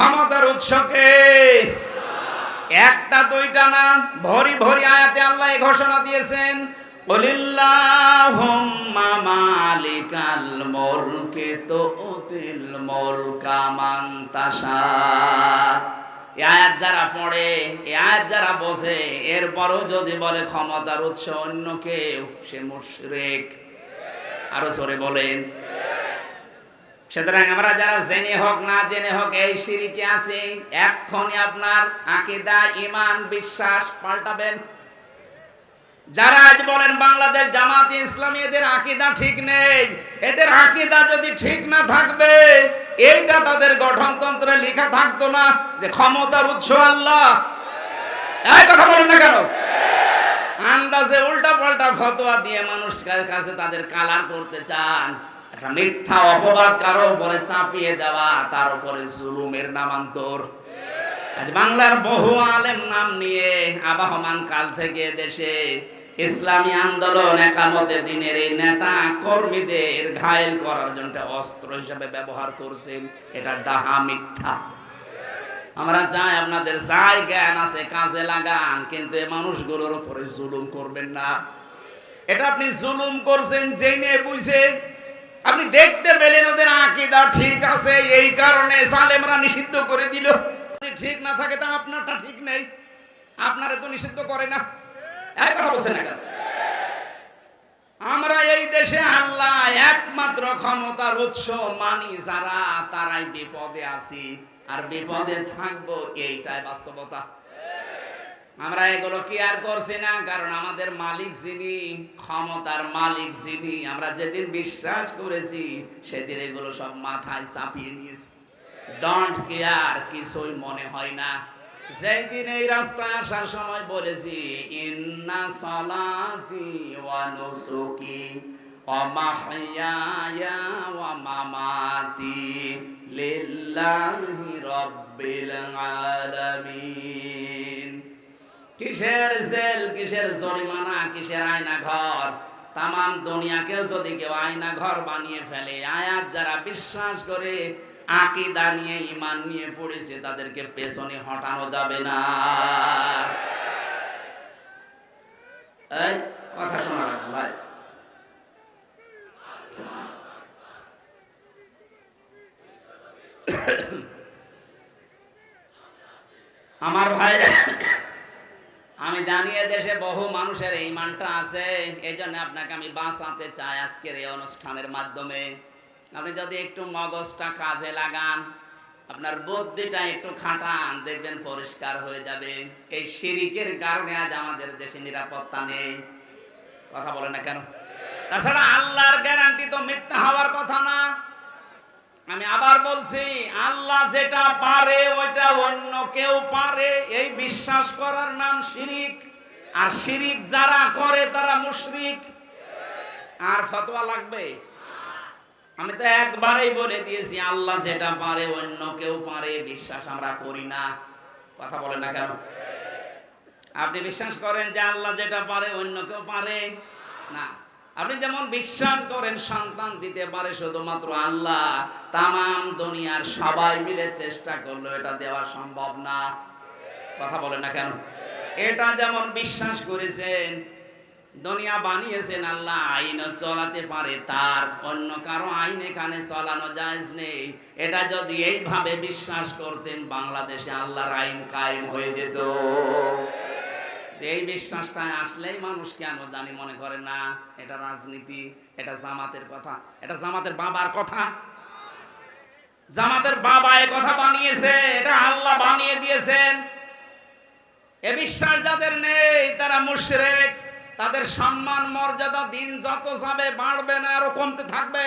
ক্ষমতার উৎসকে। একটা, দুইটা না, ভরি ভরি আয়াতে আল্লাহ ঘোষণা দিয়েছেন কলিল্লাহুম্মা মালিকাল মুলকি তুতিল মুলকা মান তাশা। যারা পড়ে, এই আয়াত যারা বসে এরপরও যদি বলে ক্ষমতার উৎস অন্য কেউ, সে মুশরিক। আরও জোরে বলেন। সুতরাং আমরা যারা জেনে হোক, না জেনে হোক, এই সিঁড়িতে আছে। এক্ষণি আপনার আকিদা ইমান বিশ্বাস পাল্টাবেন। যারা আজ বলেন, বাংলাদেশ জামাতে ইসলামী, এদের আকিদা ঠিক নেই। এদের আকিদা যদি ঠিক না থাকবে, এইটা তাদের গঠনতন্ত্রে লেখা থাকতো না যে ক্ষমতার উৎস আল্লাহ। এই কথা বলেন না কেন? আন্দাজে উল্টা পাল্টা ফতোয়া দিয়ে মানুষ কাছে তাদের কালার করতে চান। একটা মিথ্যা অপবাদ কারও উপরে চাপিয়ে দেওয়া, তার উপরে জুলুমের নামান্তর। আজ বাংলার বহু আলেম নাম নিয়ে আবাহমান কাল থেকে দেশে ইসলামী আন্দোলন একামতে দিনের এই নেতা কর্মীদের ঘায়েল করার জন্য অস্ত্র হিসেবে ব্যবহার করছেন। এটা ডাহা মিথ্যা। আমরা চাই আপনাদের যাই জ্ঞান আছে, কাজে লাগান, কিন্তু এই মানুষগুলোর উপরে জুলুম করবেন না। এটা আপনি জুলুম করছেন, জেনে বুঝে আপনি দেখতে পেলেন ওদের আকিদা ঠিক আছে, এই কারণে জালেমরা নিষিদ্ধ করে দিল। ঠিক না থাকে, তা আপনারটা ঠিক নেই। আপনারে তো নিষিদ্ধ করে না। এক কথা বলছেন না আমরা এই দেশে আল্লাহ একমাত্র ক্ষমতার উৎস, মানি যারা, তারাই বিপদে আছি। আর বিপদে থাকব, এইটাই বাস্তবতা। আমরা এগুলো কি আর করছি না? কারণ আমাদের মালিক যিনি, ক্ষমতার মালিক যিনি, আমরা যেদিন বিশ্বাস করেছি, সেদিন এগুলো সব মাথায় চাপিয়ে নিয়েছি। ডন্ট কেয়ার কিছুই মনে হয় না। যেই দিন এই রাস্তায় আসার সময় বলেছি, ইন্না সলাতি ওয়া নুসুকি, ওয়া মাহইয়ায়া ওয়া মামাতি লিল্লাহি রাব্বিল আলামিন। কিসের জেল, কিসের জরিমানা, কিসের আয়না ঘর তাম দুনিয়াকেও যদি কেউ আয়না ঘর বানিয়ে ফেলে, আয়াত যারা বিশ্বাস করে, আকিদা নিয়ে ইমান নিয়ে পড়েছে, তাদেরকে পেছনে হটানো যাবে না। কথা শোনা রাখো ভাই। আমার ভাই আমি জানি দেশে বহু মানুষের এই মানটা আছে, এই জন্য আপনাকে আমি বাঁচাতে চাই আজকের এই অনুষ্ঠানের মাধ্যমে। আপনি যদি একটু মগজটা কাজে লাগান, আপনার বুদ্ধিটা একটু খাটান, দেখবেন পরিষ্কার হয়ে যাবে। এই শিরিকের কারণে আজ আমাদের দেশে নিরাপত্তা নেই। কথা বলে না কেন? তাছাড়া আল্লাহর গ্যারান্টি তো মিথ্যা হওয়ার কথা না। আমি আবার বলছি, আল্লাহ যেটা পারে, ওইটা অন্য কেউ পারে। এই বিশ্বাস করার নাম শিরিক। আর শিরিক যারা করে, তারা মুশরিক। আর ফতোয়া লাগবে? আমি তো একবারেই বলে দিয়েছি, আল্লাহ যেটা পারে, অন্য কেউ পারে, বিশ্বাস আমরা করি না। কথা বলে না কেন? আপনি বিশ্বাস করেন যে আল্লাহ যেটা পারে, অন্য কেউ পারে? না। আপনি যেমন বিশ্বাস করেন, সন্তান দিতে পারে শুধুমাত্র আল্লাহ তাম দুনিয়ার সবাই মিলে চেষ্টা করল এটা দেওয়া সম্ভব না। কথা বলে না কেন? এটা যেমন বিশ্বাস করেছেন, দুনিয়া বানিয়েছেন আল্লাহ, আইনও চলাতে পারে, তার অন্য কারও আইন এখানে চলানো যায় নেই। এটা যদি এইভাবে বিশ্বাস করতেন, বাংলাদেশে আল্লাহর আইন কায়েম হয়ে যেত। এই বিশ্বাসটা আসলেই মানুষ কেন জানি মনে করে না, এটা রাজনীতি, এটা জামাতের কথা, এটা জামাতের বাবার কথা। জামাতের বাবা এ কথা বানিয়েছে, এটা আল্লাহ বানিয়ে দিয়েছেন। এ বিশ্বাস যাদের নেই, তারা মুশরিক, তাদের সম্মান, মর্যাদা, দিন যত যাবে, বাড়বে না, আরও কমতে থাকবে।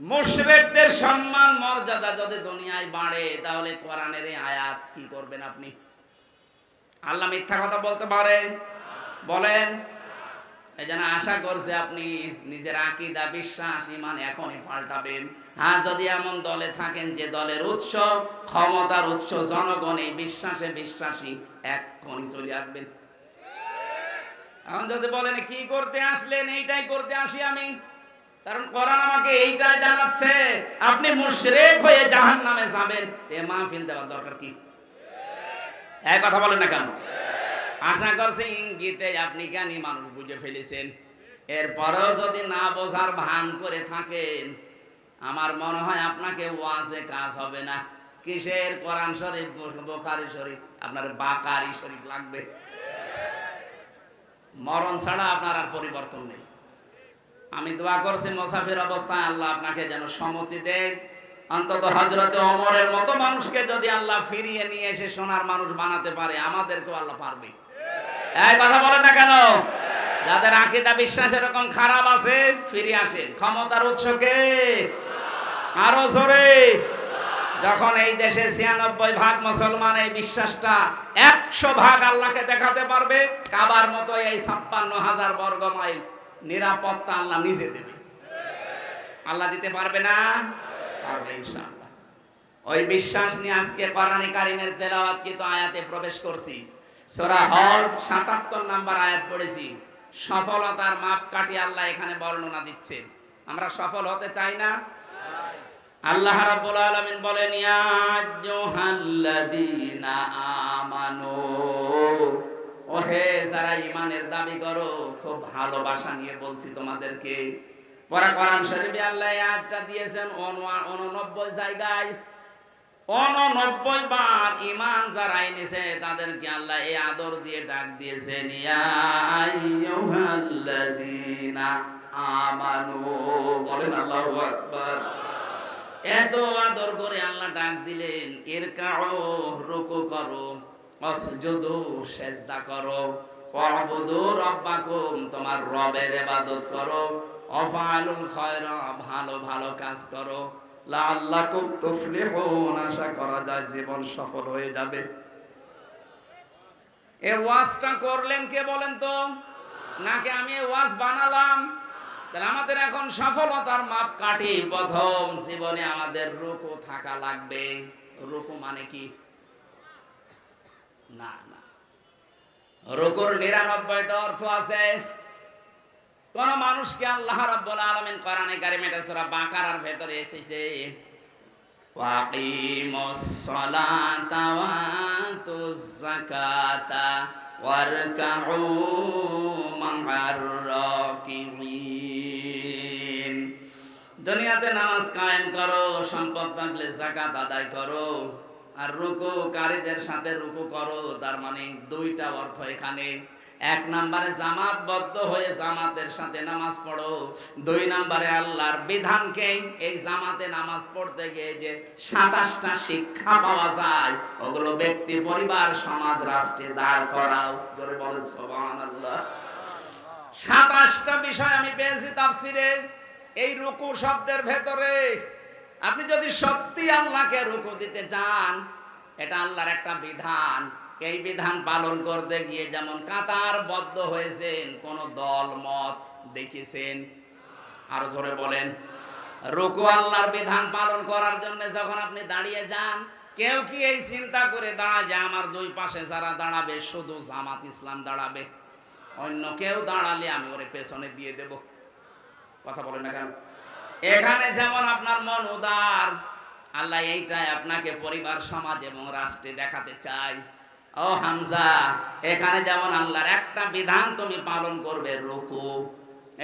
মুশরিকদের সম্মান, মর্যাদা যদি দুনিয়ায় বাড়ে, তাহলে কোরআনের আয়াত কি করবেন আপনি? আল্লাহ মিথ্যা কথা বলতে পারে? বলেন। এই জন্য আশা করছে আপনি নিজের আকিদা, বিশ্বাস, ইমান এখনই পাল্টাবেন। হ্যাঁ যদি এমন দলে থাকেন যে দলের উৎস, ক্ষমতার উৎস, জনগণ এই বিশ্বাসে বিশ্বাসী এখনই চলে আসবেন। এখন যদি বলেন, কি করতে আসলেন? এইটাই করতে আসি আমি। কারণ কোরআন আমাকে এইটাই জানাচ্ছে, আপনি মুশরিক হয়ে জাহান্নামে যাবেন। এ মাহফিল দেওয়ার দরকার কি? এক কথা বলেন না কেন? আশা করছি ইঙ্গিতে আপনি জ্ঞানী মানুষ বুঝে ফেলেছেন। এরপরেও যদি না বোঝার ভান করে থাকেন, আমার মনে হয় আপনাকে ওয়াজে কাজ হবে না। কিসের কোরআন শরীফ বোখারি শরীফ? আপনার বাকারি শরীফ লাগবে। মরণ ছাড়া আপনার আর পরিবর্তন নেই। আমি দোয়া করছি মোসাফির অবস্থায় আল্লাহ আপনাকে যেন সম্মতি দেয় অন্তত হজরতে অমরের মতো মানুষকে যদি আল্লাহ ফিরিয়ে নিয়ে এসে সোনার মানুষ বানাতে পারে, আমাদেরকেও আল্লাহ পারবে। এই কথা বলে না কেন? যাদের আকিদা বিশ্বাস এরকম খারাপ আছে, ফিরে ক্ষমতার উৎসকে আরও জোরে। যখন এই দেশে ছিয়ানব্বই ভাগ মুসলমান এই বিশ্বাসটা একশো ভাগ আল্লাহকে দেখাতে পারবে, কাবার মতো এই ছাপ্পান্ন হাজার বর্গ মাইল নিরাপত্তা আল্লাহ নিজে দেবে। আল্লাহ দিতে পারবে না? পারবে ইনশাআল্লাহ। ওই বিশ্বাস নিয়ে আজকে কোরআনে তেলাওয়াত কিন্তু আয়াতে প্রবেশ করছি। সূরা হজ 77 নাম্বার আয়াত পড়েছি। সফলতার মাপ কাটি আল্লাহ এখানে বর্ণনা দিচ্ছেন আমরা সফল হতে চাই না? আল্লাহ রাব্বুল আলামিন বলেন আমানু, ওহে যারা দাবি করো, খুব ভালোবাসা নিয়ে বলছি তোমাদেরকে। পরে কোরআন শরীফে। আল্লাহ আয়াতটা দিয়েছেন 89 জায়গায়। 89 বার ঈমান যারা এনেছে তাদেরকে আল্লাহ এই আদর দিয়ে ডাক দিয়েছেন ইয়া আমানু। বলেন আল্লাহু আকবার। এত আদর করে আল্লাহ ডাক দিলেন এর কাও রুকু করো অসজুদু সেজদা করো ওয়াবুদু রাব্বাকুম তোমার রবের ইবাদত করো। অফালুল খায়রা, ভালো ভালো কাজ করো। লাআল্লাকুম তুফলিহুন, আশা করা যায় জীবন সফল হয়ে যাবে। এ ওয়াজটা করলেন কে বলেন তো? নাকি আমি এ ওয়াজ বানালাম? তাহলে আমাদের এখন সফলতার মাপ কাটি প্রথম জীবনে আমাদের রুকু থাকা লাগবে। রুকু মানে কি? না না। রুকুর নিরানব্বইটা অর্থ আছে। কোন মানুষকে আল্লাহ রাব্বুল আলামিন কোরআনে কারিমে এটা সূরা বাকারার ভেতরে এসেছে, ওয়াকিমুস সালাতা ওয়া আতুজ যাকাতা ওয়ারকাউ মা'আর রাকিবিন দুনিয়াতে নামাজ কায়েম করো, সম্পদ থাকলে যাকাত আদায় করো, আর রুকু কারীদের সাথে রুকু করো, তার মানে দুইটা অর্থ এখানে। এক নম্বরে জামাতবদ্ধ হয়ে জামাতের সাথে নামাজ পড়ো। দুই নম্বরে আল্লাহর বিধানকে এই জামাতে নামাজ পড়তে গিয়ে যে সাতাশটা শিক্ষা পাওয়া যায়, ওগুলো ব্যক্তি, পরিবার, সমাজ, রাষ্ট্রে দাঁড় করাও। জোরে বলেন, সুবহানাল্লাহ। সাতাশটা বিষয় আমি পেয়েছি তাফসিরে। এই রুকু শব্দের ভেতরে আপনি যদি সত্যি আল্লাহকে রুকু দিতে চান, এটা আল্লাহর একটা বিধান। এই বিধান পালন করতে গিয়ে যেমন কাতার বদ্ধ হয়েছেন, কোন দল, মত দেখেছেন? আরও জোরে বলেন। রুকু আল্লাহর বিধান পালন করার জন্য যখন আপনি দাঁড়িয়ে যান, কেউ কি এই চিন্তা করে দাঁড়ায় যে আমার দুই পাশে যারা দাঁড়াবে, শুধু জামাত ইসলাম দাঁড়াবে? অন্য কেউ দাঁড়ালে আমি ওরে পেছনে দিয়ে দেব। কথা বলেন না এখানে যেমন আপনার মন উদার, আল্লাহ এইটাই আপনাকে পরিবার, সমাজ এবং রাষ্ট্রে দেখাতে চাই ও হামজা, এখানে যেমন আল্লাহর একটা বিধান তুমি পালন করবে, রুকু।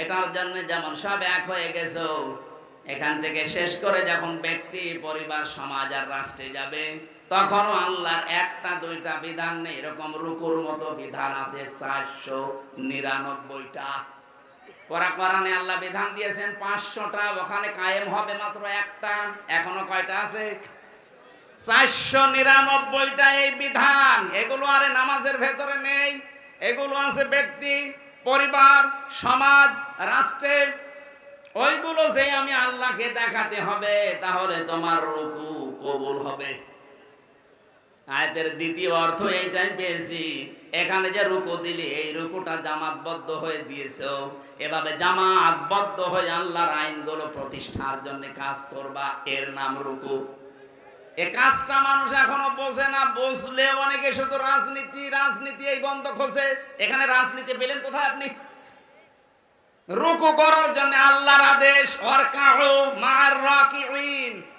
এটার জন্য যেমন সব এক হয়ে গেছো, এখান থেকে শেষ করে যখন ব্যক্তি, পরিবার, সমাজ আর রাষ্ট্রে যাবে, তখনও আল্লাহর একটা, দুইটা বিধান নেই, এরকম রুকুর মতো বিধান আছে চারশো নিরানব্বইটা। কোরআন কোরআনে আল্লাহ বিধান দিয়েছেন পাঁচশোটা, ওখানে কায়েম হবে মাত্র একটা, এখনও কয়টা আছে? চারশো নিরানব্বইটা এই বিধান, এগুলো আরে নামাজের ভেতরে নেই, এগুলো আছে ব্যক্তি, পরিবার, সমাজ ওইগুলো যে আমি আল্লাহকে দেখাতে হবে, তাহলে তোমার রুকু কবুল হবে। দ্বিতীয় অর্থ এইটাই পেয়েছি, এখানে যে রুকু দিলি, এই রুকুটা জামাতবদ্ধ হয়ে দিয়েছ। এভাবে জামাতবদ্ধ হয়ে আল্লাহর আইনগুলো প্রতিষ্ঠার জন্য কাজ করবা, এর নাম রুকু। এ মানুষ এখনও না অনেকে শুধু রাজনীতি রাজনীতি এই গন্ধ খোঁজে এখানে রাজনীতি পেলেন কোথায় আপনি? রুকু করার জন্য আল্লাহর আদেশ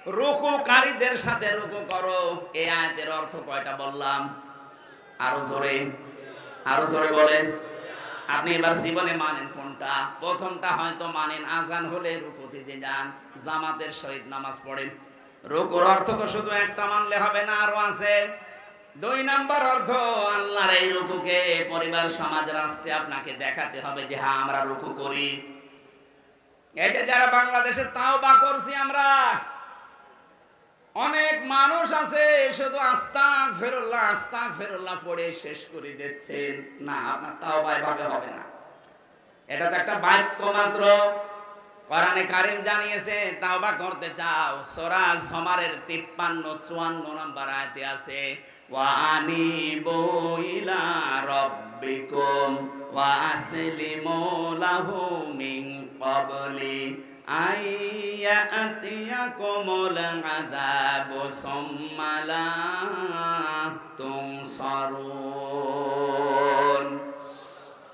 রুকুকারীদের সাথে রুকু করো। এই আয়াতের অর্থ কয়টা বললাম? আরও জোরে আরও জোরে বলেন। আপনি এবার জীবনে মানেন কোনটা? প্রথমটা হয়তো মানেন আজান হলে রুকুতে যে যান, জামাতের সহিত নামাজ পড়েন। রুকুর অর্থ তো শুধু একটা মানলে হবে না, আরও আছে। দুই নম্বর অর্থ, আল্লাহর এই রুকুকে পরিবার, সমাজ, রাষ্ট্রে আপনাকে দেখাতে হবে যে হ্যাঁ আমরা রুকু করি। যে যারা বাংলাদেশে তাও বা করছি আমরা, অনেক মানুষ আছে, শুধু আস্তাক ফেরুল্লাহ আস্তাক ফেরুল্লাহ পড়ে শেষ করে দিচ্ছেন। না, আপনার তাও ভাবে হবে না। এটা তো একটা বাক্য মাত্র। কোরআনে কারিম জানিয়েছে, তাওবা করতে চাও, সূরা জমারের 53 54 নম্বর আয়াতে আছে ওয়া আনিবু ইলা রাব্বিকুম ওয়া লাহু মিন ক্বাবলি আইয়াতিয়াকুমুল আযাবু সুম্মা লা তুনসারুন।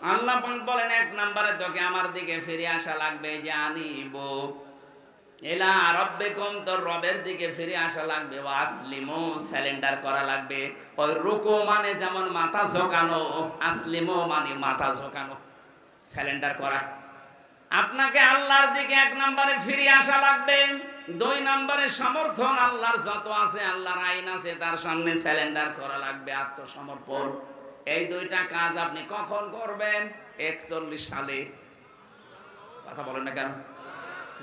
আল্লাহ পাক বলেন, এক নম্বরে তোকে আমার দিকে ফিরে আসা লাগবে যে আনিব এলা রব্বেকুম, তোর রবের দিকে ফিরে আসা লাগবে ও আসলিমু স্যালেন্ডার করা লাগবে। ওই রুকু মানে যেমন মাথা ঝোকানো, আসলিমু মানে মাথা ঝোকানো স্যালেন্ডার করা। আপনাকে আল্লাহর দিকে এক নম্বরে ফিরে আসা লাগবে, দুই নম্বরে সমর্থন আল্লাহর যত আছে, আল্লাহর আইন আছে, তার সামনে স্যালেন্ডার করা লাগবে, আত্মসমর্পণ। এই দুইটা কাজ আপনি কখন করবেন? একচল্লিশ সালে। কথা বলেন না কেন?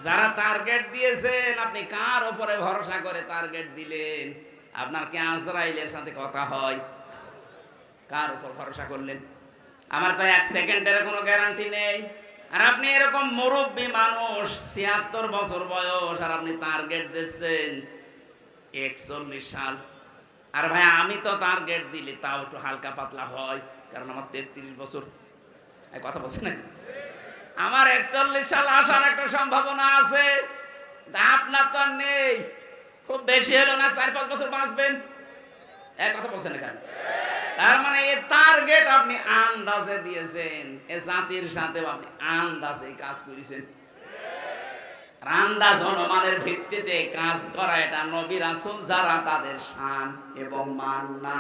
যারা টার্গেট দিয়েছেন, আপনি কার উপরে ভরসা করে টার্গেট দিলেন? আপনার কি আজরাইলের সাথে কথা হয়? কার উপর ভরসা করলেন? আমার তো এক সেকেন্ডের কোনো গ্যারান্টি নেই। আর আপনি এরকম মুরব্বী মানুষ, ছিয়াত্তর বছর বয়স, আর আপনি টার্গেট দিচ্ছেন, একচল্লিশ সাল। আর ভাই, আমি তো তার গেট দিলে, তাও একটু হালকা পাতলা হয়, কারণ আমার তেত্রিশ বছর। কথা বলছি না আমার একচল্লিশ সাল আসার একটা সম্ভাবনা আছে আপনার তো নেই। খুব বেশি হলো না, চার পাঁচ বছর বাঁচবেন। এক কথা বলছেন তার মানে এই টার্গেট আপনি আন্দাজে দিয়েছেন, এ জাতির সাথে আপনি আন্দাজে কাজ করেছেন। আর আন্দাজ অনুমানের ভিত্তিতে কাজ করা এটা নবী রাসূল যারা তাদের শান এবং মান না।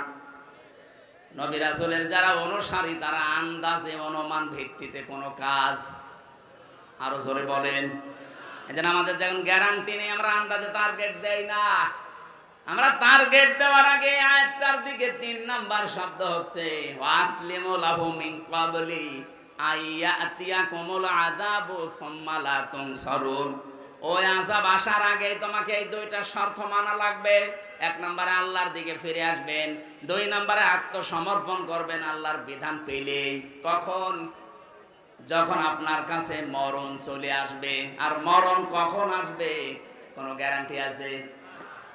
নবী রাসূলের যারা অনুসারী, তারা আন্দাজে অনুমান ভিত্তিতে কোনো কাজ আরও জোরে বলেন। এজন্য আমাদের যখন গ্যারান্টি নেই, আমরা আন্দাজে টার্গেট দেই না। আমরা টার্গেট দেওয়ার আগে আয়াতটার দিকে তিন নাম্বার শব্দ হচ্ছে, ওয়াসলিমু লাহু মিন ক্বাবলি আইয়াতিয়াকুমুল আযাবু সুম্মা লা তুনসারুন। ওই আযাব আসার আগে তোমাকে এই দুইটা শর্ত মানা লাগবে। এক নম্বরে আল্লাহর দিকে ফিরে আসবেন, দুই নম্বরে আত্মসমর্পণ করবেন আল্লাহর বিধান পেলে। কখন? যখন আপনার কাছে মরণ চলে আসবে। আর মরণ কখন আসবে? কোনো গ্যারান্টি আছে?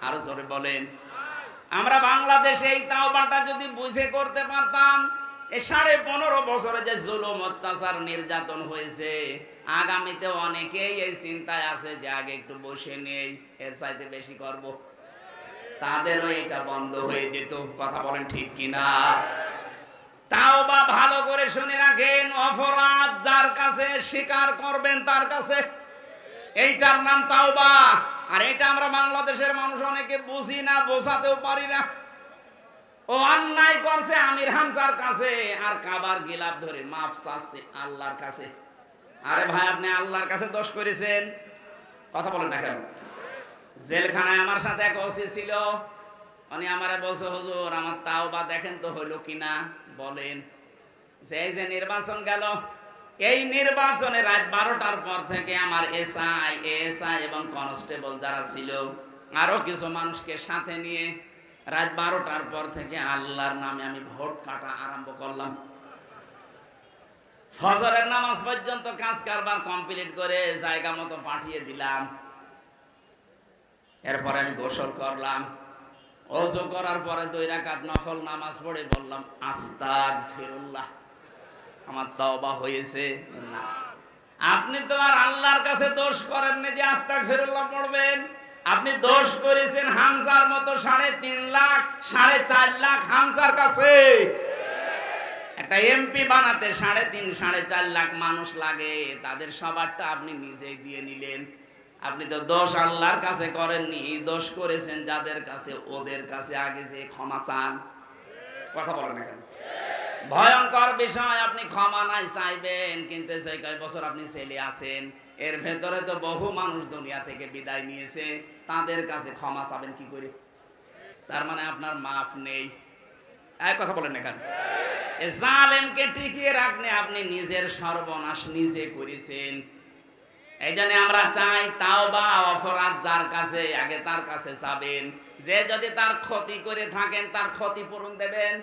আরও জোরে বলেন। আমরা বাংলাদেশে এই তাও তাওবাটা যদি বুঝে করতে পারতাম, এ সাড়ে পনেরো বছরে যে জুলুম, অত্যাচার, নির্যাতন হয়েছে আগামীতে অনেকেই এই চিন্তায় আছে যে আগে একটু বসে নেই, এর চাইতে বেশি করব। তাদেরও এটা বন্ধ হয়ে যেত, কথা বলেন ঠিক কিনা? তাও বা ভালো করে শুনে রাখেন, অপরাধ যার কাছে স্বীকার করবেন তার কাছে। এইটার নাম তাওবা। আর এটা আমরা বাংলাদেশের মানুষ অনেকে বুঝি না, বোঝাতেও পারি না। ও অন্যায় করছে আমির হামজার কাছে, আর কাবার গিলাপ ধরে মাপ চাচ্ছে আল্লাহর কাছে। আরে ভাই, আপনি আল্লাহর কাছে দোষ করেছেন। কথা বলেন না কেন? জেলখানায় আমার সাথে এক ওসি ছিল। উনি আমারে বলছে, হুজুর, আমার তাও বা দেখেন তো হইল কিনা? বলেন, যে এই যে নির্বাচন গেল, এই নির্বাচনে রাত বারোটার পর থেকে আমার এসআই এসআই এবং কনস্টেবল যারা ছিল, আরও কিছু মানুষকে সাথে নিয়ে রাত বারোটার পর থেকে আল্লাহর নামে আমি ভোট কাটা আরম্ভ করলাম। ফজরের নামাজ পর্যন্ত কাজ কারবার কমপ্লিট করে জায়গা মতো পাঠিয়ে দিলাম। এরপরে আমি গোসল করলাম। অজু করার পরে দুই রাকাত নফল নামাজ পড়ে বললাম আস্তাক ফিরুল্লাহ আমার তওবা হয়েছে। না। আপনি তো আর আল্লাহর কাছে দোষ করেন না যে আস্তাক ফিরুল্লাহ পড়বেন। আপনি দোষ করেছেন হামজার মতো সাড়ে তিন লাখ, সাড়ে চার লাখ হামজার কাছে। একটা এমপি বানাতে সাড়ে তিন, সাড়ে চার লাখ মানুষ লাগে। তাদের সবারটা আপনি নিজেই দিয়ে নিলেন। আপনি তো দোষ আল্লাহর কাছে করেননি, দোষ করেছেন যাদের কাছে, ওদের কাছে আগে যে ক্ষমা চান। কথা বলেন না কেন? ভয়ঙ্কর বিষয়, আপনি ক্ষমা নাই চাইবেন, কিন্তু সেই কয় বছর আপনি ছেলে আছেন, এর ভেতরে তো বহু মানুষ দুনিয়া থেকে বিদায় নিয়েছে, তাদের কাছে ক্ষমা চাবেন কি করে? তার মানে আপনার মাফ নেই। কথা বলেন না কেন? জালেমকে টিকিয়ে রাখলে আপনি নিজের সর্বনাশ নিজে করেছেন। এই জন্য আমরা চাই তাও বা অপরাধ যার কাছে, আগে তার কাছে যাবেন। যে যদি তার ক্ষতি করে থাকেন, তার ক্ষতিপূরণ দেবেন।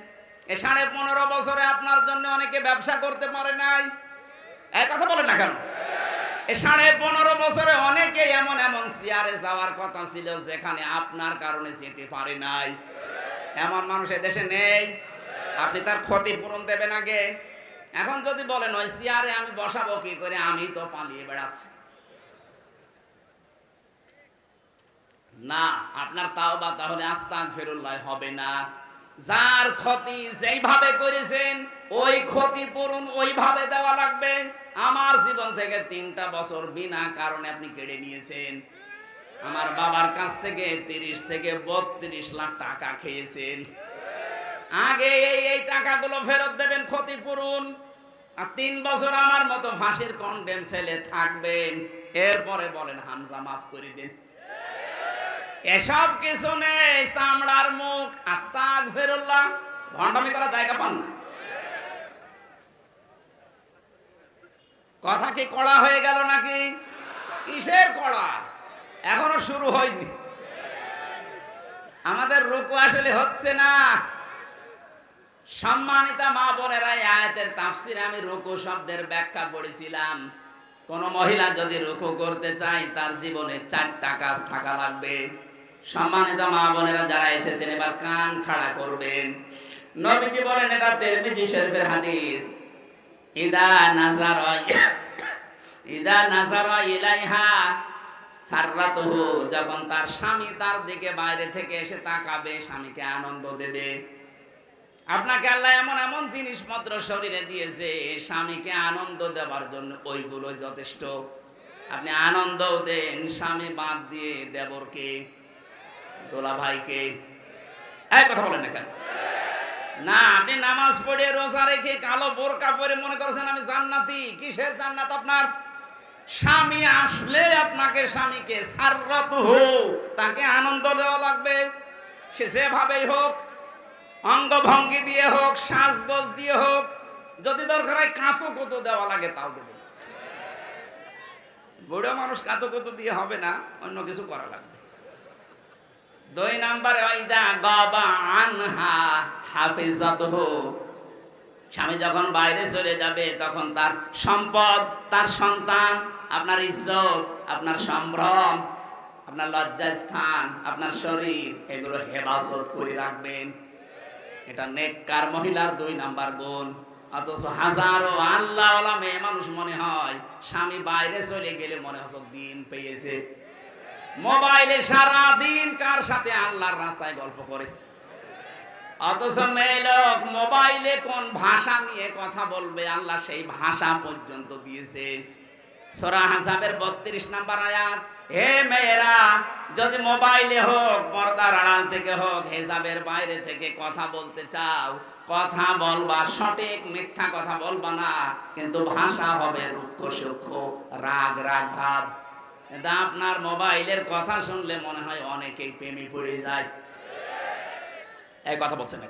এ সাড়ে পনেরো বছরে আপনার জন্য অনেকে ব্যবসা করতে পারে নাই। এক কথা বলেন না কেন? এ সাড়ে পনেরো বছরে অনেকে এমন এমন চেয়ারে যাওয়ার কথা ছিল যেখানে আপনার কারণে যেতে পারে নাই। এমন মানুষ দেশে নেই। আপনি তার ক্ষতিপূরণ দেবেন আগে। এখন যদি বলেন, ওই চেয়ারে আমি বসাবো কি করে? আমি তো পালিয়ে বেড়াচ্ছি। না, আপনার তাও বা তাহলে আস্তাক ফেরুল্লাহ হবে না। যার ক্ষতি যেইভাবে করেছেন, ওই ক্ষতিপূরণ ওইভাবে দেওয়া লাগবে। আমার জীবন থেকে তিনটা বছর বিনা কারণে আপনি কেড়ে নিয়েছেন। আমার বাবার কাছ থেকে তিরিশ থেকে বত্রিশ লাখ টাকা খেয়েছেন। আগে এই এই টাকাগুলো ফেরত দেবেন ক্ষতিপূরণ। আর তিন বছর আমার মতো ফাঁসির কন্ডেম ছেলে থাকবেন। এরপরে বলেন, হামজা, মাফ করে দিন। এসব কিছু নেই, চামড়ার মুখ আস্তাক ফেরুল্লাহ ভণ্ডামি করার জায়গা পান না। কথা কি কড়া হয়ে গেল নাকি? কিসের কড়া? এখনও শুরু হয়নি। আমাদের রুকু আসলে হচ্ছে না। সম্মানিতা মা বোনেরা আয়াতের তাফসিরে আমি রুকু শব্দের ব্যাখ্যা পড়েছিলাম। কোন মহিলা যদি রুকু করতে চায়, তার জীবনে চারটা কাজ থাকা লাগবে। সম্মানিত মা বোনেরা, যারা এসেছেন, এবার কান খাড়া করবেন। নবীজি বলেন, এটা তিরমিজি শরীফের হাদিস। ইদা নাজার ইদা নাজার ইলাইহা যখন তার স্বামী তার দিকে বাইরে থেকে এসে তাকাবে, স্বামীকে আনন্দ দেবে। আপনাকে আল্লাহ এমন এমন জিনিসপত্র শরীরে দিয়েছে, স্বামীকে আনন্দ দেওয়ার জন্য ওইগুলো যথেষ্ট। আপনি আনন্দ দেন, স্বামী বাদ দিয়ে দেবরকে দোলা ভাইকে এই কথা বলেন না কেন? না, আপনি নামাজ পড়ে রোজা রেখে কালো বোরকা পরে মনে করছেন আমি জান্নাতি, কিসের জান্নাত আপনার? স্বামী আসলে আপনাকে স্বামীকে সাররাত হোক, তাকে আনন্দ দেওয়া লাগবে। সে যেভাবেই হোক, অঙ্গভঙ্গি দিয়ে হোক, সাজগোজ দিয়ে হোক, যদি দরকার হয় কাঁতো কুতো দেওয়া লাগে, তাও দেবে। বুড়ো মানুষ কাঁতো কুতো দিয়ে হবে না, অন্য কিছু করা লাগবে। দুই নাম্বারে, ওইদা গবা আনহা হাফিজাতহু। স্বামী যখন বাইরে চলে যাবে, তখন তার সম্পদ, তার সন্তান আপনার ইজ্জত, আপনার সম্ভ্রম, আপনার লজ্জা স্থান, আপনার শরীর, এগুলো হেফাজত করে রাখবেন। এটা নেককার মহিলার দুই নাম্বার গুণ। অথচ হাজারো আল্লাহ মেয়ে মানুষ মনে হয়, স্বামী বাইরে চলে গেলে মনে হচ্ছে দিন পেয়েছে। মোবাইলে সারা দিন কার সাথে আল্লাহর রাস্তায় গল্প করে? অথচ মেয়ে লোক মোবাইলে কোন ভাষা নিয়ে কথা বলবে, আল্লাহ সেই ভাষা পর্যন্ত দিয়েছে। সোরা হাসাবের বত্রিশ নাম্বার আয়াত, হে মেয়েরা, যদি মোবাইলে হোক, পর্দার আড়াল থেকে হোক হেসাবের বাইরে থেকে কথা বলতে চাও, কথা বলবা সঠিক, মিথ্যা কথা বলবা না, কিন্তু ভাষা হবে রুক্ষ সূক্ষ্ম রাগ রাগ ভাব। এটা আপনার মোবাইলের কথা শুনলে মনে হয় অনেকেই প্রেমে পড়ে যায়। এই কথা বলছেন না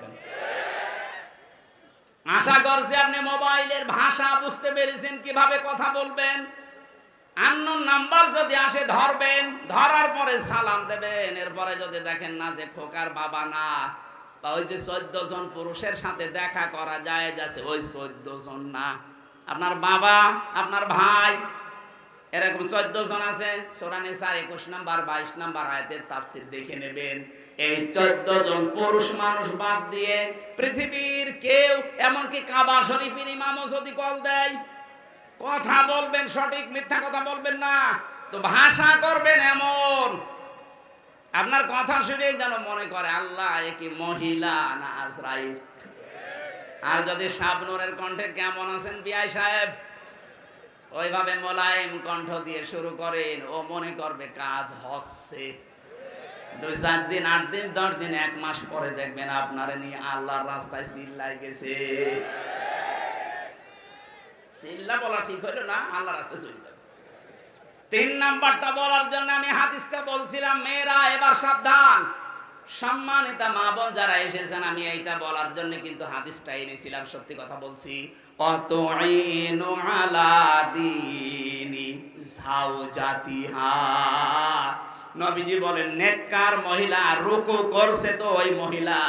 আশা করছি আপনি মোবাইলের ভাষা বুঝতে পেরেছেন কীভাবে কথা বলবেন। আপনার বাবা, আপনার ভাই, এরকম চোদ্দ জন আছে সোরানে চার একুশ নাম্বার, বাইশ নাম্বার আয়তের তাফসির দেখে নেবেন। এই চোদ্দ জন পুরুষ মানুষ বাদ দিয়ে পৃথিবীর কেউ, এমনকি কাবা শরীফের ইমামও যদি কল দেয় কথা বলবেন সঠিক, মিথ্যা কথা বলবেন না। তো ভাষা করবেন এমন। আপনার কথা শুনে যেন মনে করে, আল্লাহ, এ কি মহিলা না আজরাইল? আর যদি শাবনুরের কণ্ঠে কেমন আছেন বিআই সাহেব? ওইভাবে মোলায়েম কণ্ঠ দিয়ে শুরু করেন। ও মনে করবে কাজ হচ্ছে। দুই, চার দিন, আট দিন, দশ দিন, এক মাস পরে দেখবেন আপনারে নিয়ে আল্লাহর রাস্তায় চিল্লাই গেছে। চিল্লা বলা ঠিক হইল না আল্লাহ রাস্তায় চলে যাবে। তিন নাম্বারটা বলার জন্য আমি হাদিসটা বলছিলাম, মেয়েরা এবার সাবধান। সম্মানিতা মা বোন যারা এসেছেন, আমি এইটা বলার জন্য কিন্তু হাদিসটা এনেছিলাম, সত্যি কথা বলছি। অত আলা দিনি জাতিহা নবীজি বলেন, নেককার মহিলা রুকু করছে তো ওই মহিলা।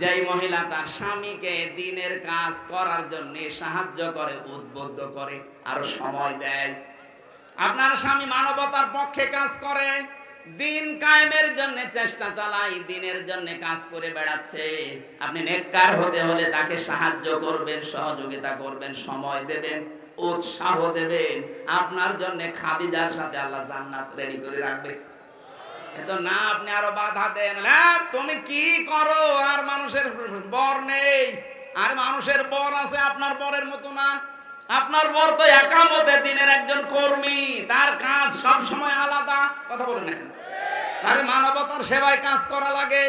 যেই মহিলা তার স্বামীকে দিনের কাজ করার জন্য সাহায্য করে, উদ্বুদ্ধ করে, আর সময় দেয়। আপনার স্বামী মানবতার পক্ষে কাজ করে, দিন কায়েমের জন্য চেষ্টা চালাই দিনের জন্য কাজ করে বেড়াচ্ছে। আপনি নেককার হতে হলে তাকে সাহায্য করবেন, সহযোগিতা করবেন, সময় দেবেন, উৎসাহ দেবেন। আপনার জন্য খাদিজার সাথে আল্লাহ জান্নাত রেডি করে রাখবে। না, আপনি আরও বাধা দেন। না তুমি কি করো? আর মানুষের বর নেই। আর মানুষের বর আছে আপনার বরের মতো না। আপনার বর তো একামতে দিনের একজন কর্মী। তার কাজ সব সময় আলাদা। কথা বলে নেন তার মানবতার সেবায় কাজ করা লাগে।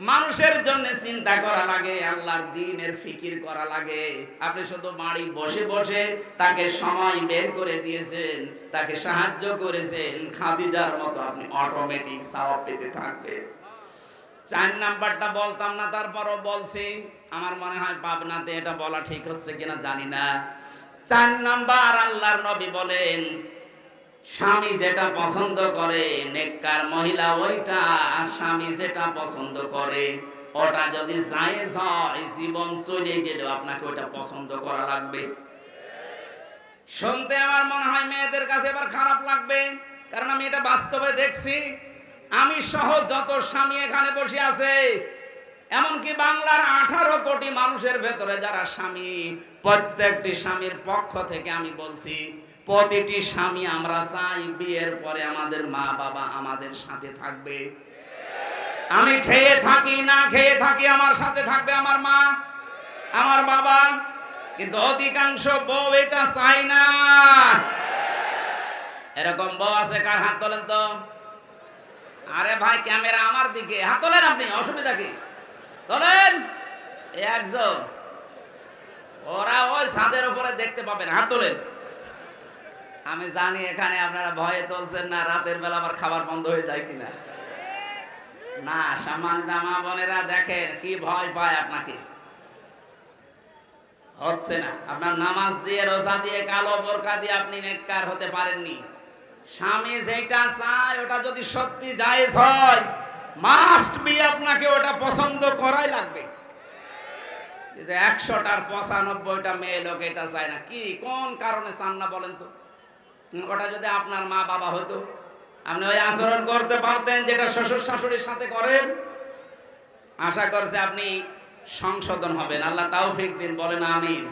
মানুষের জন্য চিন্তা করা লাগে, আল্লাহর দিনের ফিকির করা লাগে। আপনি শুধু বাড়ি বসে বসে তাকে সময় বের করে দিয়েছেন, তাকে সাহায্য করেছেন, খাদিজার মতো আপনি অটোমেটিক সাওয়াব পেতে থাকবে চার নাম্বারটা বলতাম না, তারপরও বলছি, আমার মনে হয় পাবনাতে এটা বলা ঠিক হচ্ছে কিনা জানি না। চার নাম্বার আল্লাহর নবী বলেন স্বামী যেটা পছন্দ করে, নেককার মহিলা ওইটা স্বামী যেটা পছন্দ করে, ওটা যদি জায়েজ হয়, জীবন চলে গেলেও আপনাকে ওটা পছন্দ করা লাগবে। শুনতে আমার মনে হয় মেয়েদের কাছে এবার খারাপ লাগবে, কারণ আমি এটা বাস্তবে দেখছি। আমি সহ যত স্বামী এখানে বসে আছে, এমনকি বাংলার আঠারো কোটি মানুষের ভেতরে যারা স্বামী, প্রত্যেকটি স্বামীর পক্ষ থেকে আমি বলছি প্রতিটি স্বামী আমরা চাই বিয়ের পরে আমাদের মা বাবা আমাদের সাথে থাকবে। আমি খেয়ে থাকি, না খেয়ে থাকি, আমার সাথে থাকবে আমার মা, আমার বাবা। কিন্তু অধিকাংশ বউ এটা চাই না। এরকম বউ আছে কার হাত তোলেন তো? আরে ভাই, ক্যামেরা আমার দিকে। হাত তোলেন আপনি, অসুবিধা কি? তোলেন? একজন। ওরা ওই ছাদের উপরে দেখতে পাবেন হাত তোলেন। আমি জানি এখানে আপনারা ভয়ে তুলছেন না, রাতের বেলা আবার খাবার বন্ধ হয়ে যায় কিনা। না সামান দামা বোনেরা, দেখেন কি ভয় পায় আপনাকে। হচ্ছে না, আপনার নামাজ দিয়ে, রোজা দিয়ে, কালো বোরকা দিয়ে আপনি নেককার হতে পারেননি। স্বামী যেটা চায়, ওটা যদি সত্যি জায়েজ হয় মাস্ট বি আপনাকে ওটা পছন্দ করাই লাগবে। একশোটার পঁচানব্বইটা মেয়ে লোক এটা চায় না। কি, কোন কারণে চান না বলেন তো? ওটা যদি আপনার মা বাবা হতো, আপনি ওই আচরণ করতে পারতেন যেটা শ্বশুর শাশুড়ির সাথে করেন, আশা করছে আপনি সংশোধন হবেন। আল্লাহ তাও দিন, বলেন আমিন।